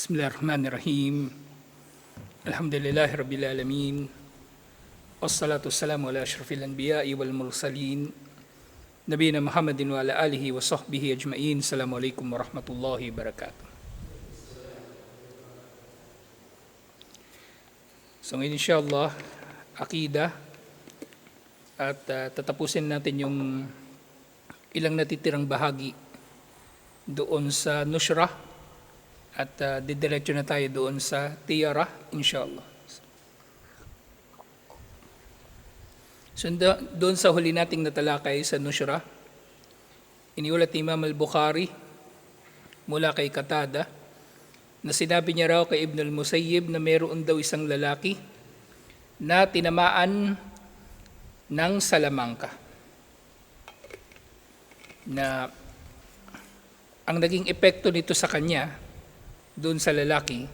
بسم الله الرحمن الرحيم الحمد لله رب العالمين والصلاة والسلام على أشرف الأنبياء والمرسلين نبينا محمد وعلى آله وصحبه أجمعين السلام عليكم ورحمة الله وبركاته So ngayon inshallah, akida at uh, tatapusin natin yung ilang natitirang bahagi doon sa Nusra at uh, didiretso na tayo doon sa Tiyara, inshallah. So do- doon sa huli nating natalakay sa Nusra, iniulat ni Imam al-Bukhari mula kay Katada na sinabi niya raw kay Ibn al-Musayyib na meron daw isang lalaki na tinamaan ng salamangka na ang naging epekto nito sa kanya doon sa lalaki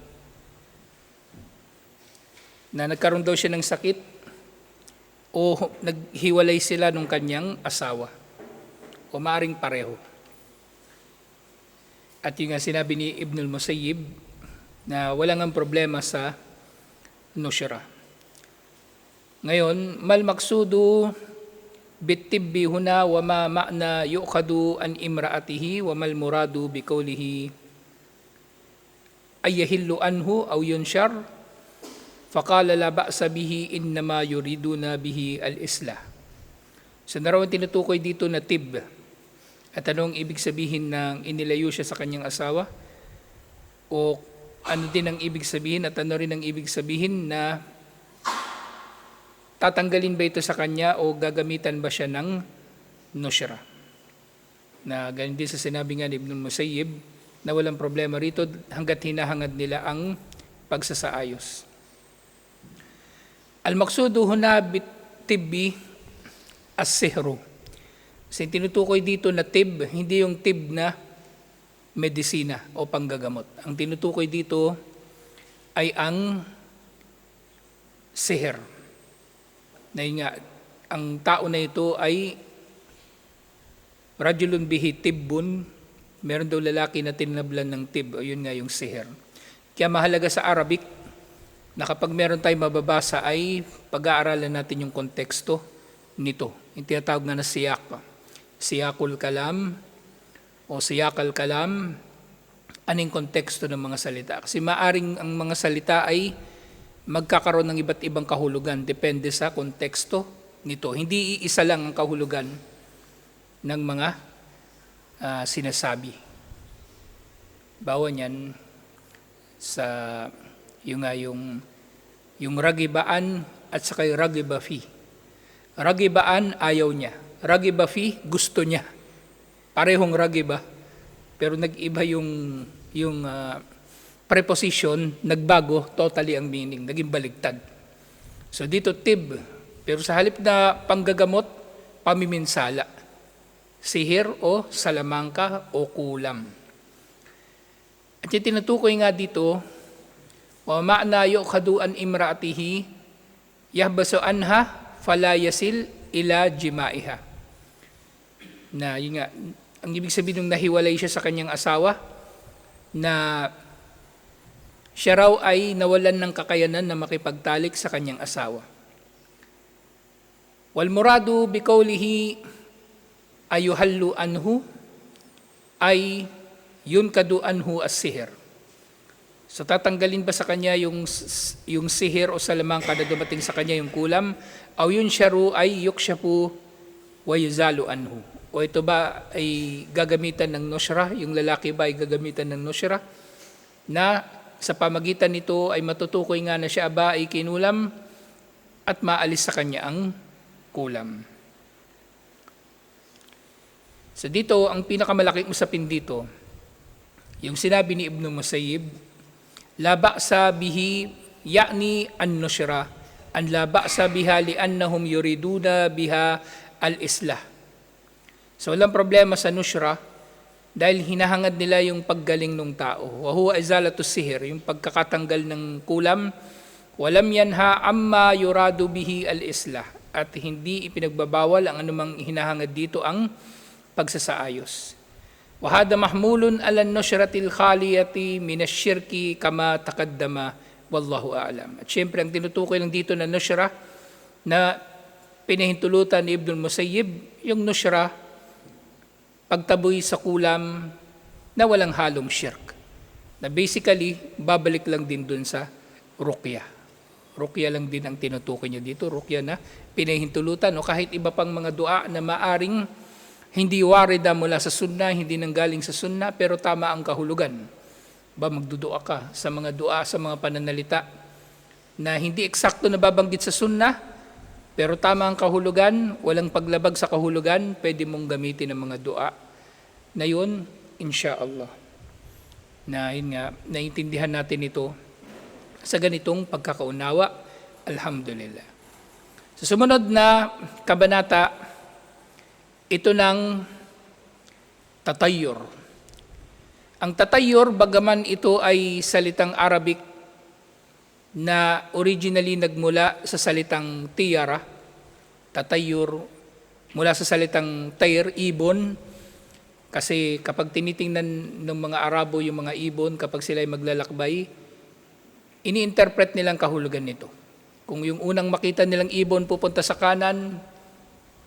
na nagkaroon daw siya ng sakit o naghiwalay sila nung kanyang asawa o maaring pareho. At yung nga sinabi ni Ibn al-Musayyib na walang ang problema sa nushra. Ngayon, mal maksudu bitibbi huna wa ma ma'na yu'khadu an imra'atihi wa mal muradu bi ayahillu anhu aw yunshar faqala la ba'sa bihi innama yuriduna bihi al-islah. So narawan tinutukoy dito na tib. At anong ibig sabihin ng inilayo siya sa kanyang asawa? O ano din ang ibig sabihin at ano rin ang ibig sabihin na tatanggalin ba ito sa kanya o gagamitan ba siya ng nushra? Na ganun din sa sinabi nga ni Ibn Musayyib na walang problema rito hanggat hinahangad nila ang pagsasaayos. Al-maksudu huna bitibbi as-sihru. Kasi tinutukoy dito na tib, hindi yung tib na medisina o panggagamot. Ang tinutukoy dito ay ang siher. Na nga, ang tao na ito ay rajulun bihi tibbun, meron daw lalaki na tinablan ng tib, o yun nga yung siher. Kaya mahalaga sa Arabic na kapag meron tayong mababasa ay pag-aaralan natin yung konteksto nito. Yung tinatawag nga na siyak. Siyakul kalam o siyakal kalam, anong konteksto ng mga salita. Kasi maaring ang mga salita ay magkakaroon ng iba't ibang kahulugan depende sa konteksto nito. Hindi iisa lang ang kahulugan ng mga ah, sinasabi. Bawa niyan sa yung nga yung yung ragibaan at saka yung ragibafi. Ragibaan ayaw niya. Ragibafi gusto niya. Parehong ragiba pero nag-iba yung yung ah, preposition, nagbago totally ang meaning, naging baligtad. So dito tib, pero sa halip na panggagamot, pamiminsala. Sihir o salamangka o kulam. At yung tinutukoy nga dito, wa ma'na yu'khadu an imra'atihi yahbasu anha fala yasil ila jimaiha. Na yun nga, ang ibig sabihin nung nahiwalay siya sa kanyang asawa, na siya raw ay nawalan ng kakayanan na makipagtalik sa kanyang asawa. Wal muradu bi qawlihi ayuhallu anhu ay yun kadu anhu as-sihir. So tatanggalin ba sa kanya yung yung sihir o salamangka na dumating sa kanya yung kulam o yun syaru ay yukshapu wa yuzalu anhu. O ito ba ay gagamitan ng nushra, yung lalaki ba ay gagamitan ng nushra na sa pamagitan nito ay matutukoy nga na siya ba ay kinulam at maalis sa kanya ang kulam. So dito, ang pinakamalaking usapin dito, yung sinabi ni Ibn Musayyib, la ba'sa bihi ya'ni an-nushra, an la ba'sa biha li annahum yuriduna biha al-islah. So walang problema sa nushra dahil hinahangad nila yung paggaling ng tao. Wa huwa izalatu sihir, yung pagkakatanggal ng kulam. Walam yanha amma yuradu bihi al-islah. At hindi ipinagbabawal ang anumang hinahangad dito ang pagsasaayos. Wahada mahmulun alan nusyratil khaliyati minasyirki kama takaddama wallahu a'lam. At syempre ang tinutukoy lang dito na nusyra na pinahintulutan ni Ibn Musayyib yung nusyra pagtaboy sa kulam na walang halong shirk. Na basically, babalik lang din dun sa rukya. Rukya lang din ang tinutukoy niya dito, rukya na pinahintulutan o kahit iba pang mga dua na maaring hindi warida mula sa sunna, hindi nanggaling sa sunna, pero tama ang kahulugan. Ba magdudua ka sa mga dua, sa mga pananalita na hindi eksakto na babanggit sa sunna, pero tama ang kahulugan, walang paglabag sa kahulugan, pwede mong gamitin ang mga dua na yun, insya Allah. Na yun nga, naiintindihan natin ito sa ganitong pagkakaunawa. Alhamdulillah. Sa sumunod na kabanata, ito ng tatayur. Ang tatayur, bagaman ito ay salitang Arabic na originally nagmula sa salitang tiyara, tatayur, mula sa salitang tayr, ibon, kasi kapag tinitingnan ng mga Arabo yung mga ibon, kapag sila ay maglalakbay, ini-interpret nilang kahulugan nito. Kung yung unang makita nilang ibon pupunta sa kanan,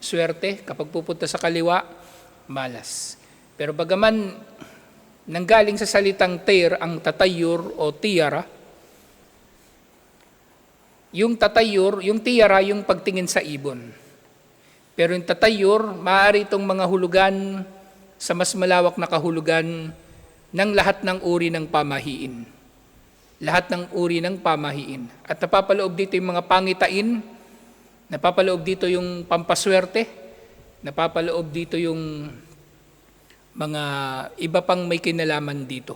swerte. Kapag pupunta sa kaliwa, malas. Pero bagaman nanggaling sa salitang tair ang tatayur o tiara, yung tatayur, yung tiara, yung pagtingin sa ibon. Pero yung tatayur, maaari itong mga hulugan sa mas malawak na kahulugan ng lahat ng uri ng pamahiin. Lahat ng uri ng pamahiin. At napapaloob dito yung mga pangitain, napapaloob dito yung pampaswerte, napapaloob dito yung mga iba pang may kinalaman dito.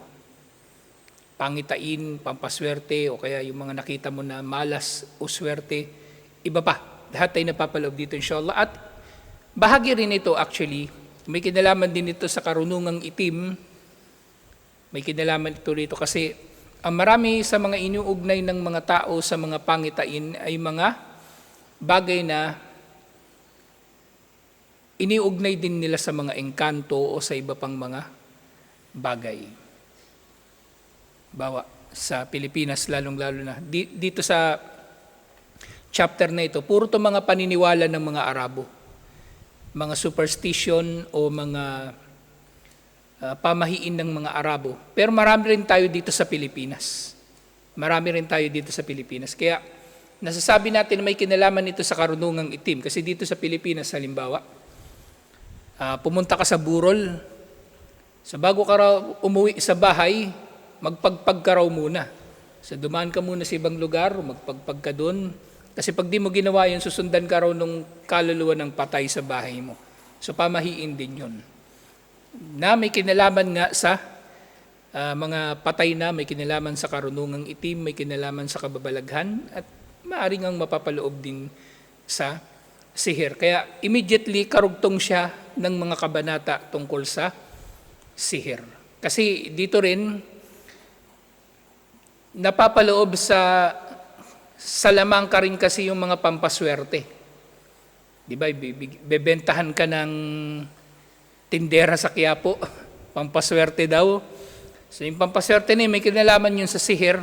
Pangitain, pampaswerte, o kaya yung mga nakita mo na malas o swerte, iba pa. Lahat ay napapaloob dito inshallah. At bahagi rin ito actually, may kinalaman din ito sa karunungang itim, may kinalaman ito rito kasi ang marami sa mga inuugnay ng mga tao sa mga pangitain ay mga bagay na iniugnay din nila sa mga engkanto o sa iba pang mga bagay. Bawa sa Pilipinas lalong-lalo na. Di- Dito sa chapter na ito, puro to mga paniniwala ng mga Arabo. Mga superstition o mga uh, pamahiin ng mga Arabo. Pero marami rin tayo dito sa Pilipinas. Marami rin tayo dito sa Pilipinas. Kaya nasasabi natin na may kinalaman ito sa karunungang itim. Kasi dito sa Pilipinas, halimbawa, ah, pumunta ka sa burol, sa bago ka raw umuwi sa bahay, magpagpag ka raw muna. So dumaan ka muna sa ibang lugar, magpagpag ka doon. Kasi pag di mo ginawa yun, susundan ka raw nung kaluluwa ng patay sa bahay mo. So pamahiin din yun. Na may kinalaman nga sa ah, mga patay na, may kinalaman sa karunungang itim, may kinalaman sa kababalaghan, at maaaring ang mapapaloob din sa sihir. Kaya immediately karugtong siya ng mga kabanata tungkol sa sihir. Kasi dito rin, napapaloob sa sa lamang ka rin kasi yung mga pampaswerte. Di ba, bebentahan ka ng tindera sa Quiapo, pampaswerte daw. So yung pampaswerte na yun, may kinalaman yun sa sihir.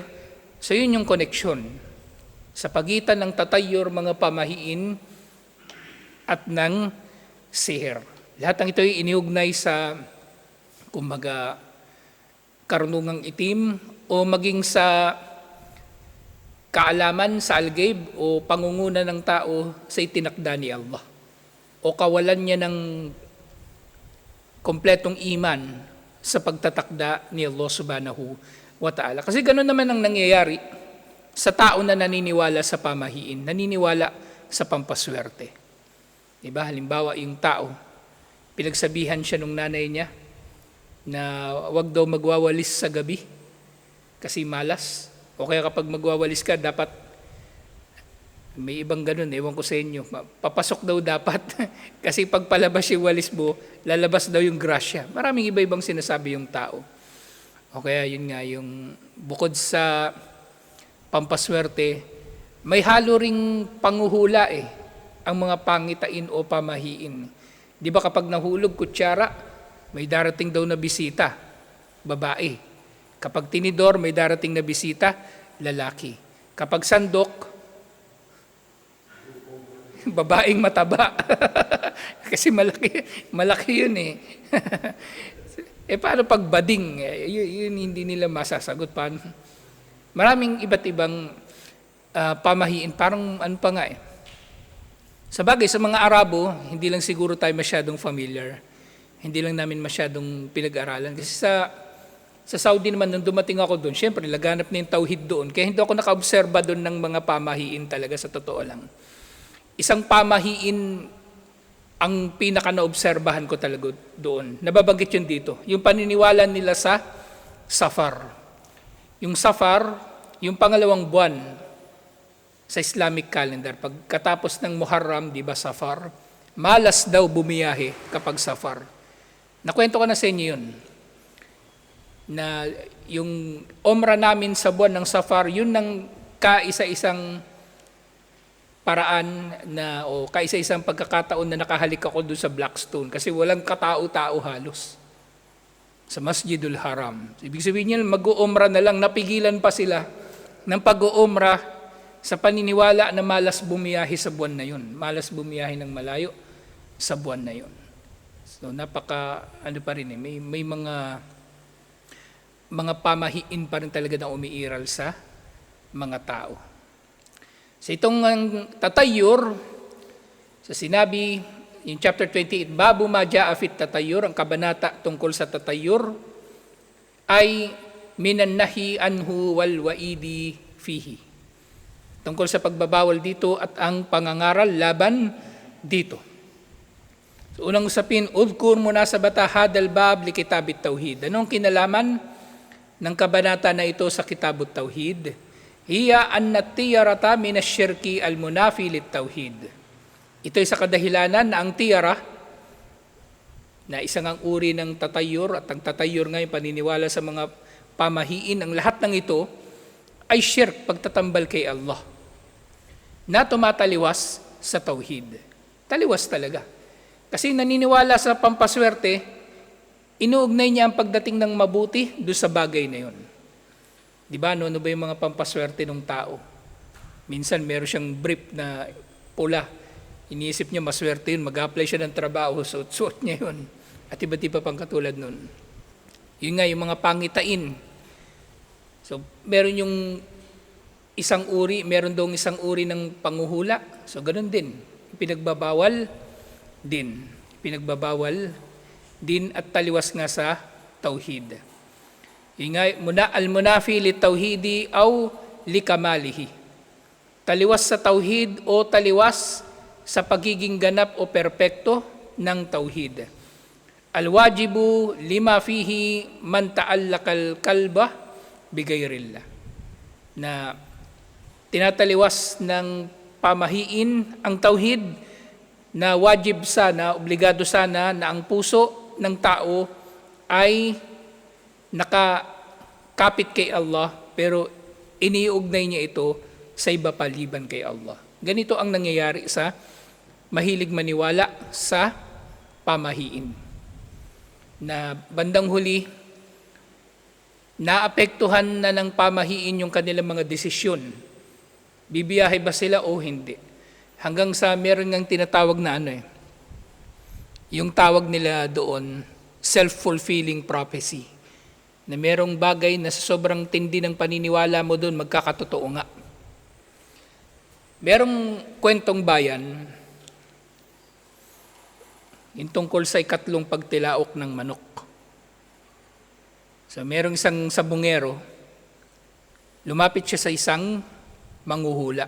So yun yung connection sa pagitan ng tatayur mga pamahiin at ng sihir. Lahat ng ito ay iniugnay sa kumbaga karunungang itim o maging sa kaalaman sa algaib o pangunguna ng tao sa itinakda ni Allah o kawalan niya ng kompletong iman sa pagtatakda ni Allah subhanahu wa ta'ala. Kasi ganoon naman ang nangyayari sa tao na naniniwala sa pamahiin, naniniwala sa pampaswerte. Diba? Halimbawa, yung tao, pinagsabihan siya nung nanay niya na wag daw magwawalis sa gabi kasi malas. O kaya kapag magwawalis ka, dapat may ibang ganun, ewan ko sa inyo. Papasok daw dapat. kasi pag palabas yung walis mo, lalabas daw yung grasya. Maraming iba-ibang sinasabi yung tao. O kaya yun nga, yung bukod sa pampaswerte, may halo ring panguhula eh, ang mga pangitain o pamahiin. Di ba kapag nahulog kutsara, may darating daw na bisita, babae. Kapag tinidor, may darating na bisita, lalaki. Kapag sandok, babaeng mataba. Kasi malaki, malaki yun eh. eh paano pag bading? Eh, yun, yun hindi nila masasagot. Paano? Maraming iba't ibang ah, pamahiin. Parang ano pa nga eh. Sa bagay, sa mga Arabo, hindi lang siguro tayo masyadong familiar. Hindi lang namin masyadong pinag-aralan. Kasi sa, sa Saudi naman, nung dumating ako doon, syempre, laganap na yung tauhid doon. Kaya hindi ako nakaobserba doon ng mga pamahiin talaga sa totoo lang. Isang pamahiin ang pinaka naobserbahan ko talaga doon. Nababanggit yun dito. Yung paniniwala nila sa Safar. Yung Safar, yung pangalawang buwan sa Islamic calendar. Pagkatapos ng Muharram, di ba Safar, malas daw bumiyahe kapag Safar. Nakwento ko na sa inyo yun. Na yung omra namin sa buwan ng Safar, yun ng kaisa-isang paraan na o kaisa-isang pagkakataon na nakahalik ako doon sa Blackstone kasi walang katao-tao halos sa Masjidul Haram. Ibig sabihin niya, mag-uumra na lang, napigilan pa sila ng pag-uumra sa paniniwala na malas bumiyahe sa buwan na yun. Malas bumiyahe ng malayo sa buwan na yun. So napaka, ano pa rin eh, may, may mga mga pamahiin pa rin talaga na umiiral sa mga tao. Sa itong ang tatayur, sa sinabi, yung chapter 28, Babu ma ja'a fit tatayur, ang kabanata tungkol sa tatayur, ay minan nahi anhu wal waidi fihi. Tungkol sa pagbabawal dito at ang pangangaral laban dito. So, unang usapin, udkur muna sa bata hadal bab li kitabit tauhid. Anong kinalaman ng kabanata na ito sa kitabut tauhid? Hiya an natiyarata min asyirki al munafi lit tauhid. Ito ay sa kadahilanan na ang tiyara na isang ang uri ng tatayur at ang tatayur ngayon paniniwala sa mga pamahiin, ang lahat ng ito ay shirk, pagtatambal kay Allah na tumataliwas sa tauhid. Taliwas talaga. Kasi naniniwala sa pampaswerte, inuugnay niya ang pagdating ng mabuti do sa bagay na yon. Di ba, ano, ano ba yung mga pampaswerte ng tao? Minsan meron siyang brief na pula. Iniisip niya maswerte yun, mag-apply siya ng trabaho, suot-suot niya yun. At iba't iba pang katulad nun. Yun nga, yung mga pangitain. So, meron yung isang uri, meron dong isang uri ng panguhula. So, ganun din. Pinagbabawal din. Pinagbabawal din at taliwas nga sa tauhid. Ingay, muna al-munafi li tauhidi aw li kamalihi. Taliwas sa tauhid o taliwas sa pagiging ganap o perpekto ng tauhid. Al-wajibu lima fihi man ta'allakal kalba bigayrillah. Na tinataliwas ng pamahiin ang tauhid na wajib sana, obligado sana na ang puso ng tao ay nakakapit kay Allah pero iniugnay niya ito sa iba paliban kay Allah. Ganito ang nangyayari sa mahilig maniwala sa pamahiin. Na bandang huli, naapektuhan na ng pamahiin yung kanilang mga desisyon. Bibiyahe ba sila o hindi? Hanggang sa meron ngang tinatawag na ano eh, yung tawag nila doon, self-fulfilling prophecy na merong bagay na sa sobrang tindi ng paniniwala mo doon, magkakatotoo nga. Merong kwentong bayan, yung tungkol sa ikatlong pagtilaok ng manok. So merong isang sabungero, lumapit siya sa isang manguhula.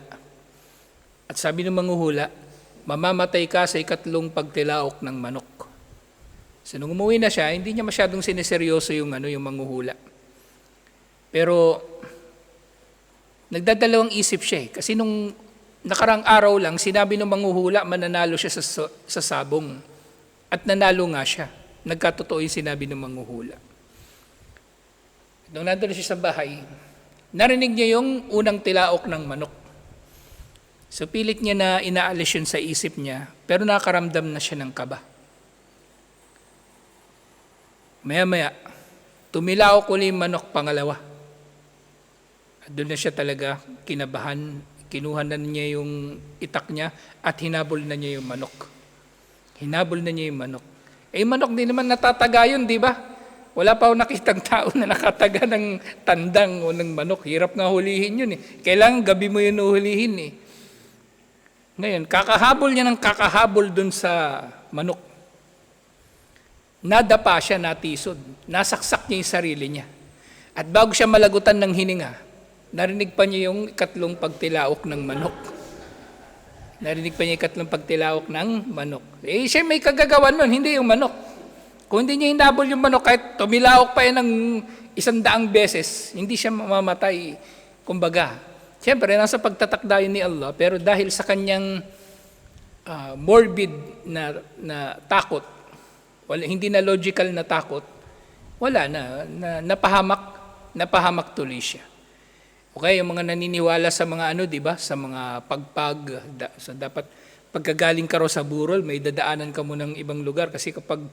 At sabi ng manguhula, mamamatay ka sa ikatlong pagtilaok ng manok. So nung umuwi na siya, hindi niya masyadong sineseryoso yung, ano, yung manguhula. Pero nagdadalawang isip siya eh. Kasi nung nakarang araw lang, sinabi ng manguhula, mananalo siya sa, sa sabong. At nanalo nga siya. Nagkatotoo yung sinabi ng manguhula. Nung nandun siya sa bahay, narinig niya yung unang tilaok ng manok. So pilit niya na inaalis yun sa isip niya, pero nakaramdam na siya ng kaba. Maya-maya, tumilaok uli yung manok pangalawa. At doon na siya talaga kinabahan, kinuha na niya yung itak niya at hinabol na niya yung manok. Hinabol na niya yung manok. Eh, manok din naman natataga yun, di ba? Wala pa ako nakitang tao na nakataga ng tandang o ng manok. Hirap nga hulihin yun eh. Kailangan gabi mo yun hulihin eh. Ngayon, kakahabol niya ng kakahabol dun sa manok. Nadapa siya, natisod. Nasaksak niya yung sarili niya. At bago siya malagutan ng hininga, narinig pa niya yung ikatlong pagtilaok ng manok. Narinig pa niya ikatlong pagtilaok ng manok. Eh, siya may kagagawan nun, hindi yung manok. Kung hindi niya hinabol yung manok, kahit tumilaok pa yan ng isang daang beses, hindi siya mamamatay. Kumbaga, siyempre, nasa pagtatakda yun ni Allah, pero dahil sa kanyang ah, morbid na, na takot, wala, hindi na logical na takot, wala na, na napahamak, napahamak tuloy siya. Okay, yung mga naniniwala sa mga ano, 'di ba? Sa mga pagpag da, sa dapat pagkagaling ka raw sa burol, may dadaanan ka mo ng ibang lugar kasi kapag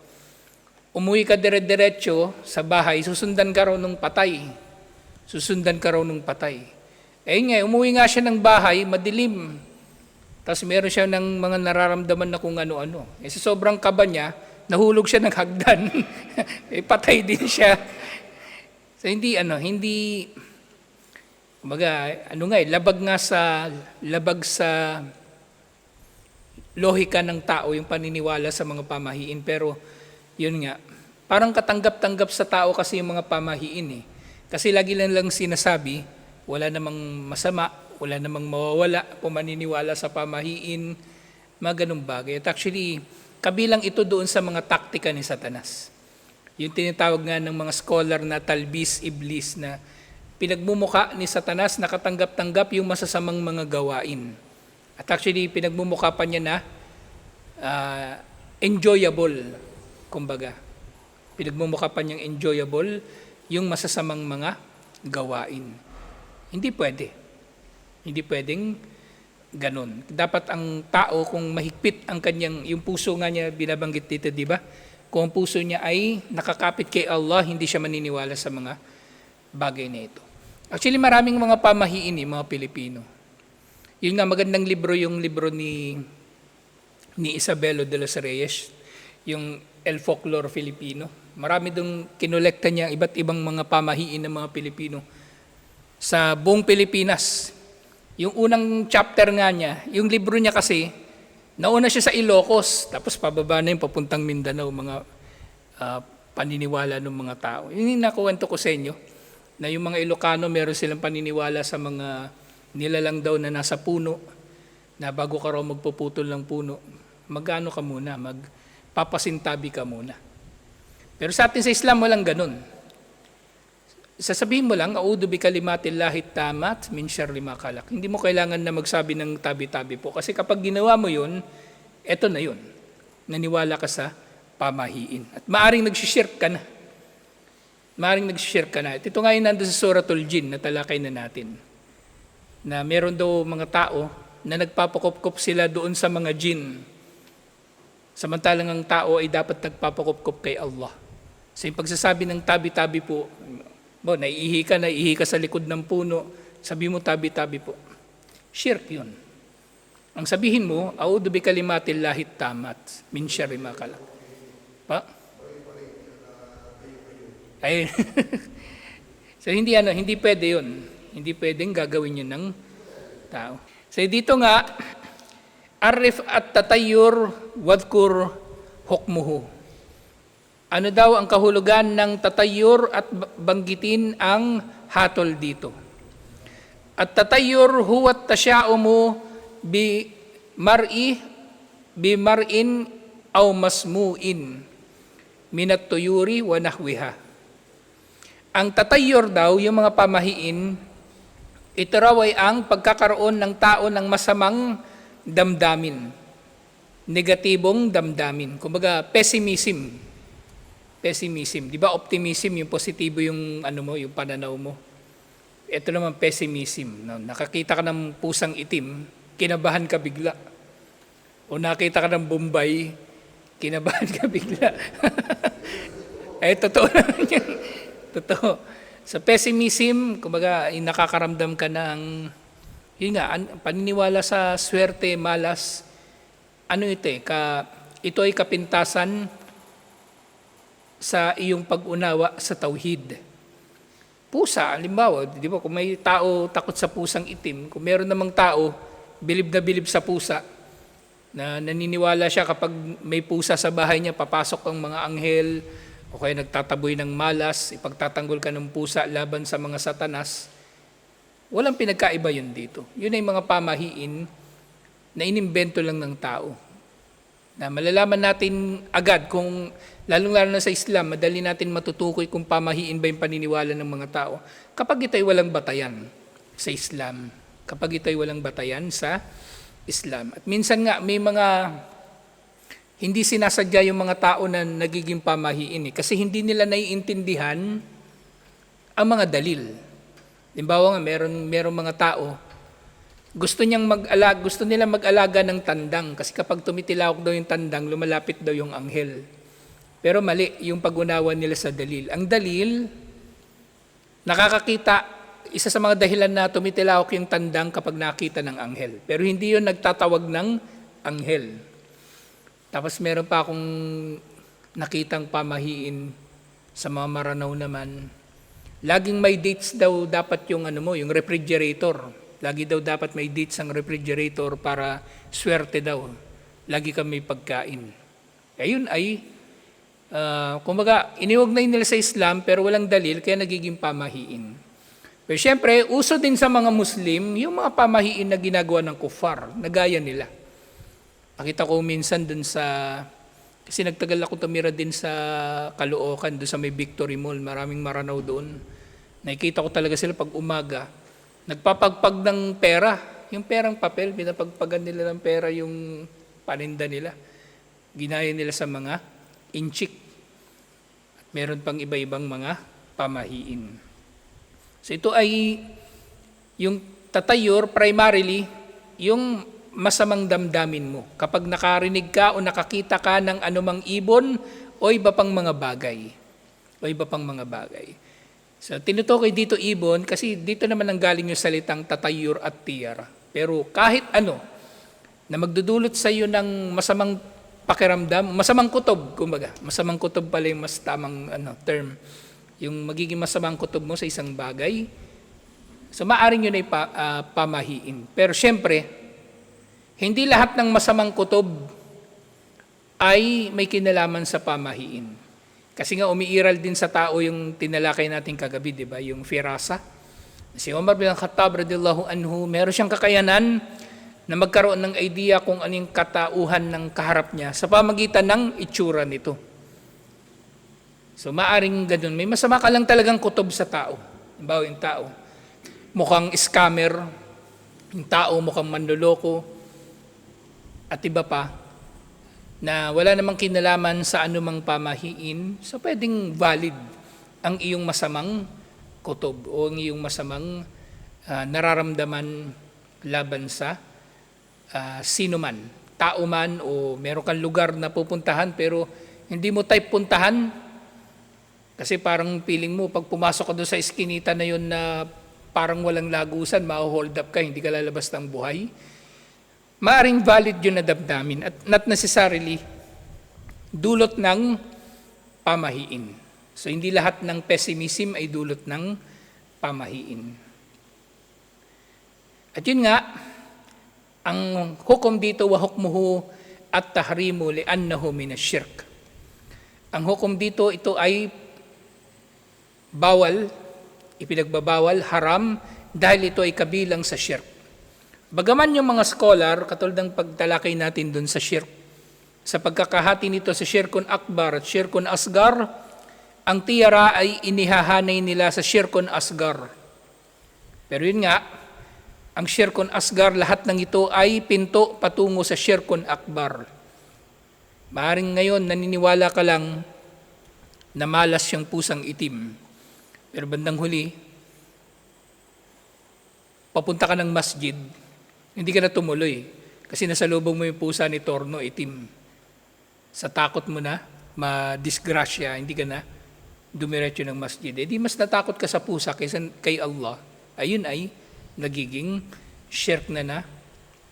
umuwi ka dire-diretso sa bahay, susundan ka raw ng patay. Susundan ka raw ng patay. Eh nga, umuwi nga siya ng bahay, madilim. Tapos meron siya ng mga nararamdaman na kung ano-ano. Eh sa sobrang kaba niya, nahulog siya ng hagdan. eh patay din siya. So hindi ano, hindi Kumbaga, ano nga eh, labag nga sa, labag sa lohika ng tao yung paniniwala sa mga pamahiin. Pero, yun nga, parang katanggap-tanggap sa tao kasi yung mga pamahiin eh. Kasi lagi lang lang sinasabi, wala namang masama, wala namang mawawala kung maniniwala sa pamahiin, mga ganung bagay. At actually, kabilang ito doon sa mga taktika ni Satanas. Yung tinatawag nga ng mga scholar na talbis iblis na pinagmumuka ni Satanas na katanggap-tanggap yung masasamang mga gawain. At actually, pinagmumuka pa niya na ah, enjoyable, kumbaga. Pinagmumuka pa niyang enjoyable yung masasamang mga gawain. Hindi pwede. Hindi pwedeng ganun. Dapat ang tao, kung mahigpit ang kanyang, yung puso nga niya binabanggit dito, di ba? Kung ang puso niya ay nakakapit kay Allah, hindi siya maniniwala sa mga bagay na ito. Actually, maraming mga pamahiin eh, mga Pilipino. Yun nga, magandang libro yung libro ni ni Isabelo de los Reyes, yung El Folklore Filipino. Marami dong kinolekta niya iba't ibang mga pamahiin ng mga Pilipino sa buong Pilipinas. Yung unang chapter nga niya, yung libro niya kasi, nauna siya sa Ilocos, tapos pababa na yung papuntang Mindanao, mga ah, paniniwala ng mga tao. Yun yung nakuwento ko sa inyo, na yung mga Ilocano, meron silang paniniwala sa mga nilalang daw na nasa puno, na bago ka raw magpuputol ng puno, magano ka muna, magpapasintabi ka muna. Pero sa atin sa Islam, walang ganun. Sasabihin mo lang, audu bi kalimatillahi tamat min syarri ma khalaq." Hindi mo kailangan na magsabi ng tabi-tabi po. Kasi kapag ginawa mo yun, eto na yun. Naniwala ka sa pamahiin. At maaring nagsishirk ka na. Maaring nagsishirk ka na. Ito nga nandun sa Suratul Jin na talakay na natin. Na meron daw mga tao na nagpapakopkop sila doon sa mga jin. Samantalang ang tao ay dapat nagpapakopkop kay Allah. So yung pagsasabi ng tabi-tabi po, bo, naiihi ka, naiihi ka sa likod ng puno, sabi mo tabi-tabi po. Shirk yun. Ang sabihin mo, A'udhu bi kalimatillahi tamat min syarri ma khalaq. Pa? Ay, so hindi ano, hindi pwede yun. Hindi pwedeng gagawin yun ng tao. So dito nga, arif at tatayur wadkur hukmuhu. Ano daw ang kahulugan ng tatayur at banggitin ang hatol dito? At tatayur huwat tasyaumu bi mar'i bi mar'in aw masmu'in minat tuyuri wa nahwiha. Ang tatayur daw, yung mga pamahiin, ito raw ay ang pagkakaroon ng tao ng masamang damdamin. Negatibong damdamin. Kumbaga, pessimism. Pessimism. Di ba optimism, yung positibo yung, ano mo, yung pananaw mo. Ito naman pessimism. No? Nakakita ka ng pusang itim, kinabahan ka bigla. O nakita ka ng Bombay, kinabahan ka bigla. Eh, totoo naman yan. Totoo. Sa pessimism, kumbaga, nakakaramdam ka ng, yun nga, an- paniniwala sa swerte, malas, ano ito eh, ka, ito ay kapintasan sa iyong pag-unawa sa tauhid. Pusa, halimbawa, di ba, kung may tao takot sa pusang itim, kung meron namang tao, bilib na bilib sa pusa, na naniniwala siya kapag may pusa sa bahay niya, papasok ang mga anghel, o kaya nagtataboy ng malas, ipagtatanggol ka ng pusa laban sa mga satanas, walang pinagkaiba yun dito. Yun ay mga pamahiin na inimbento lang ng tao. Na malalaman natin agad kung, lalong-lalo na sa Islam, madali natin matutukoy kung pamahiin ba yung paniniwala ng mga tao. Kapag ito'y walang batayan sa Islam. Kapag ito'y walang batayan sa Islam. At minsan nga, may mga hindi sinasadya yung mga tao na nagiging pamahiin eh. Kasi hindi nila naiintindihan ang mga dalil. Limbawa nga, meron, meron mga tao, gusto niyang mag-alaga, gusto nila mag-alaga ng tandang kasi kapag tumitilawak daw yung tandang, lumalapit daw yung anghel. Pero mali yung pag-unawa nila sa dalil. Ang dalil, nakakakita, isa sa mga dahilan na tumitilawak yung tandang kapag nakita ng anghel. Pero hindi yun nagtatawag ng anghel. Tapos meron pa akong nakitang pamahiin sa mga maranaw naman. Laging may dates daw dapat yung ano mo, yung refrigerator. Lagi daw dapat may dates ang refrigerator para swerte daw. Lagi may pagkain. Ayun ay, uh, kumbaga, iniwag na nila sa Islam pero walang dalil kaya nagiging pamahiin. Pero syempre, uso din sa mga Muslim yung mga pamahiin na ginagawa ng kufar, na gaya nila. Nakita ko minsan dun sa, kasi nagtagal ako tumira din sa Caloocan, dun sa may Victory Mall, maraming maranaw doon. Nakikita ko talaga sila pag umaga, nagpapagpag ng pera, yung perang papel, pinapagpagan nila ng pera yung paninda nila. Ginaya nila sa mga inchik. At meron pang iba-ibang mga pamahiin. So ito ay yung tatayur primarily yung masamang damdamin mo. Kapag nakarinig ka o nakakita ka ng anumang ibon o iba pang mga bagay. O iba pang mga bagay. So tinutukoy dito ibon kasi dito naman ang galing yung salitang tatayur at tiyara. Pero kahit ano na magdudulot sa iyo ng masamang pakiramdam, masamang kutob, kumbaga. Masamang kutob pala yung mas tamang ano, term. Yung magiging masamang kutob mo sa isang bagay. So maaring yun ay pa, ah, pamahiin. Pero syempre, hindi lahat ng masamang kutob ay may kinalaman sa pamahiin. Kasi nga umiiral din sa tao yung tinalakay natin kagabi, di ba? Yung firasa. Si Umar bin Khattab radiyallahu anhu, meron siyang kakayanan na magkaroon ng idea kung ano yung katauhan ng kaharap niya sa pamagitan ng itsura nito. So maaring ganun. May masama ka lang talagang kutob sa tao. Halimbawa yung tao, mukhang scammer, yung tao mukhang manloloko, at iba pa, na wala namang kinalaman sa anumang pamahiin, so pwedeng valid ang iyong masamang kutob o ang iyong masamang ah, nararamdaman laban sa ah, sino man, tao man o meron kang lugar na pupuntahan pero hindi mo type puntahan kasi parang feeling mo pag pumasok ka doon sa eskinita na yun na parang walang lagusan, ma-hold up ka, hindi ka lalabas ng buhay. Maaring valid yun na damdamin at not necessarily dulot ng pamahiin. So hindi lahat ng pessimism ay dulot ng pamahiin. At yun nga, ang hukom dito wa hukmuhu at tahrimu li annahu min shirk. Ang hukom dito ito ay bawal, ipinagbabawal, haram dahil ito ay kabilang sa shirk. Bagaman yung mga scholar, katulad ng pagtalakay natin dun sa shirk, sa pagkakahati nito sa shirkun akbar at shirkun asgar, ang tiyara ay inihahanay nila sa shirkun asgar. Pero yun nga, ang shirkun asgar, lahat ng ito ay pinto patungo sa shirkun akbar. Maaring ngayon, naniniwala ka lang na malas yung pusang itim. Pero bandang huli, papunta ka ng masjid, hindi ka na tumuloy. Kasi nasa lubong mo yung pusa ni Torno, itim. Sa takot mo na, ma-disgrasya, hindi ka na dumiretso ng masjid. Eh di mas natakot ka sa pusa kaysa kay Allah. Ayun ay nagiging shirk na na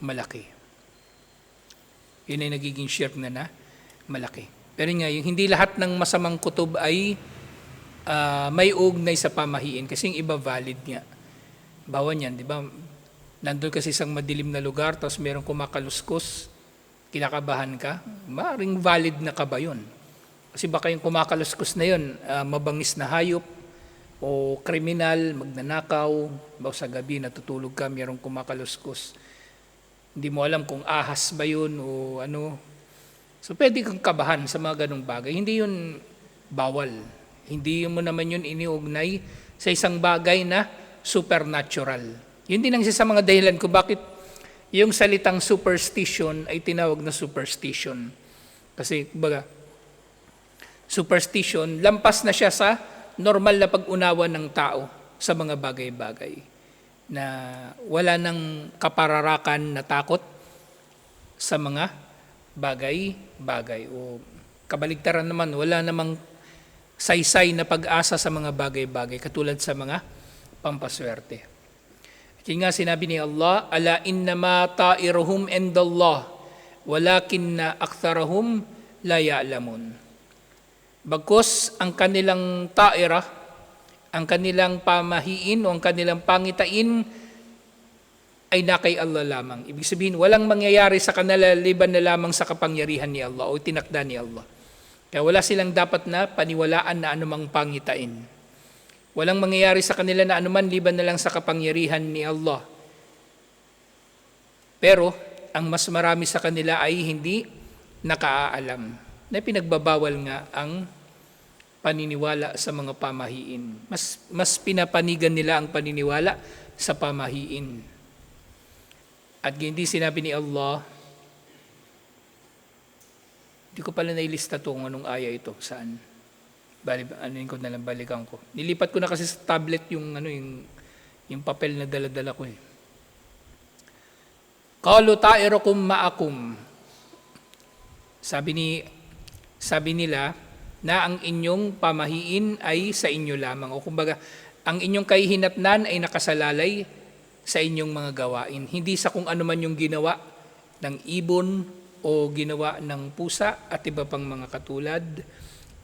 malaki. Yun ay nagiging shirk na na malaki. Pero nga, yung hindi lahat ng masamang kutob ay ah, may ugnay sa pamahiin kasi yung iba valid nga. Bawa niyan, di ba? Nandun kasi isang madilim na lugar tapos merong kumakaluskos, kinakabahan ka, maaaring valid na ka ba yun? Kasi baka yung kumakaluskos na yun, ah, mabangis na hayop o kriminal, magnanakaw, bawa sa gabi natutulog ka, merong kumakaluskos. Hindi mo alam kung ahas ba yun o ano. So pwede kang kabahan sa mga ganong bagay. Hindi yun bawal. Hindi mo naman yun iniugnay sa isang bagay na supernatural. Yun din ang isa sa mga dahilan ko bakit yung salitang superstition ay tinawag na superstition. Kasi, baga, superstition, lampas na siya sa normal na pag-unawa ng tao sa mga bagay-bagay na wala nang kapararakan na takot sa mga bagay-bagay o kabaligtaran naman wala namang saysay na pag-asa sa mga bagay-bagay katulad sa mga pampaswerte. Yun nga sinabi ni Allah, Ala innama ta'iruhum indallah, walakin na aktharahum la ya'lamun. Bagkus ang kanilang ta'ira, ang kanilang pamahiin o ang kanilang pangitain ay na kay Allah lamang. Ibig sabihin, walang mangyayari sa kanila liban na lamang sa kapangyarihan ni Allah o tinakda ni Allah. Kaya wala silang dapat na paniwalaan na anumang pangitain. Walang mangyayari sa kanila na anuman liban na lang sa kapangyarihan ni Allah. Pero ang mas marami sa kanila ay hindi nakaaalam na pinagbabawal nga ang paniniwala sa mga pamahiin. Mas, mas pinapanigan nila ang paniniwala sa pamahiin. At hindi sinabi ni Allah, hindi ko pala nailista to anong aya ito, saan. Bali, ano ko na lang, balikan ko. Nilipat ko na kasi sa tablet yung, ano, yung, yung papel na daladala ko eh. Qalu ta'irukum ma'akum. Sabi ni sabi nila na ang inyong pamahiin ay sa inyo lamang o kumbaga ang inyong kahihinatnan ay nakasalalay sa inyong mga gawain hindi sa kung ano man yung ginawa ng ibon o ginawa ng pusa at iba pang mga katulad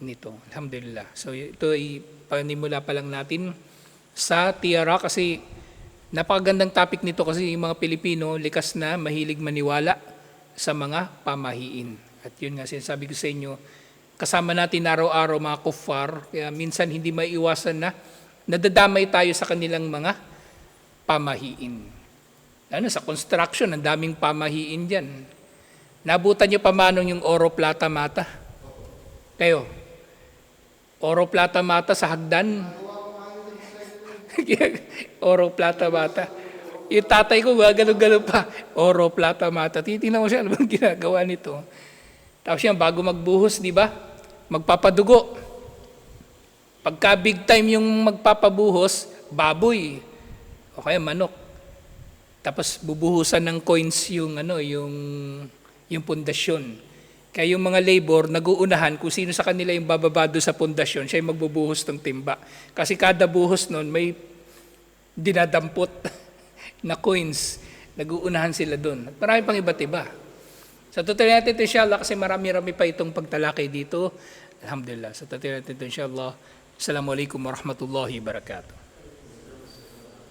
nito. Alhamdulillah. So ito ay panimula pa lang natin sa tiara kasi napakagandang topic nito kasi yung mga Pilipino likas na mahilig maniwala sa mga pamahiin. At yun nga sinasabi ko sa inyo, kasama natin araw-araw mga kuffar, kaya minsan hindi maiiwasan na nadadamay tayo sa kanilang mga pamahiin. Ano, sa construction, ang daming pamahiin dyan. Nabutan nyo pa manong yung oro, plata, mata? Kayo, oro, plata, mata sa hagdan? oro, plata, mata. Yung tatay ko, gano'n-gano'n pa. Oro, plata, mata. Titingnan mo siya, ano bang ginagawa nito? Tapos yan, bago magbuhos, di ba? Magpapadugo. Pagka big time yung magpapabuhos, baboy. O kaya manok. Tapos bubuhusan ng coins yung ano, yung yung pundasyon. Kaya yung mga labor, nag-uunahan kung sino sa kanila yung bababado sa pundasyon, siya yung magbubuhos ng timba. Kasi kada buhos nun, may dinadampot na coins. Nag-uunahan sila doon. Marami pang iba't iba. Sa tutuloy natin inshallah, kasi marami-rami pa itong pagtalakay dito. Alhamdulillah. Sa tutuloy natin inshallah. Assalamualaikum warahmatullahi wabarakatuh.